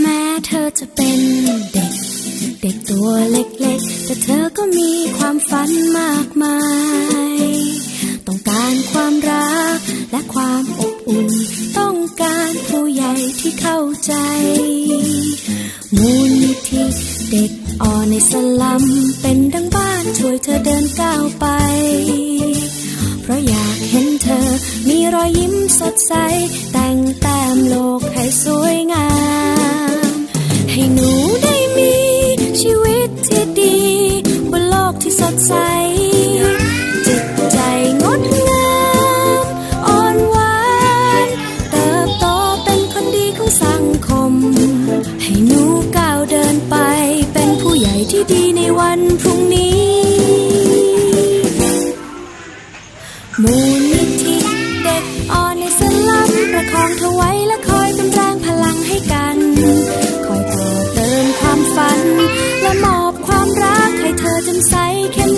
แม้เธอจะเป็นเด็ก เด็กตัวเล็กๆ แต่เธอก็มีความฝันมากมาย ต้องการความรักและความอบอุ่น ต้องการผู้ใหญ่ที่เข้าใจ มูลนิธิเด็กอ่อนในสลัมเป็นดังบ้านช่วยเธอเดินก้าวไป รอยยิ้มสดใส แต่งแต้มโลกให้สวยงาม ให้หนูได้มีชีวิตที่ดี บนโลกที่สดใส จิตใจงดงามอ่อนหวาน เติบโตเป็นคนดีของสังคม ให้หนูก้าวเดินไป เป็นผู้ใหญ่ที่ดีในวันพรุ่งนี้มู ค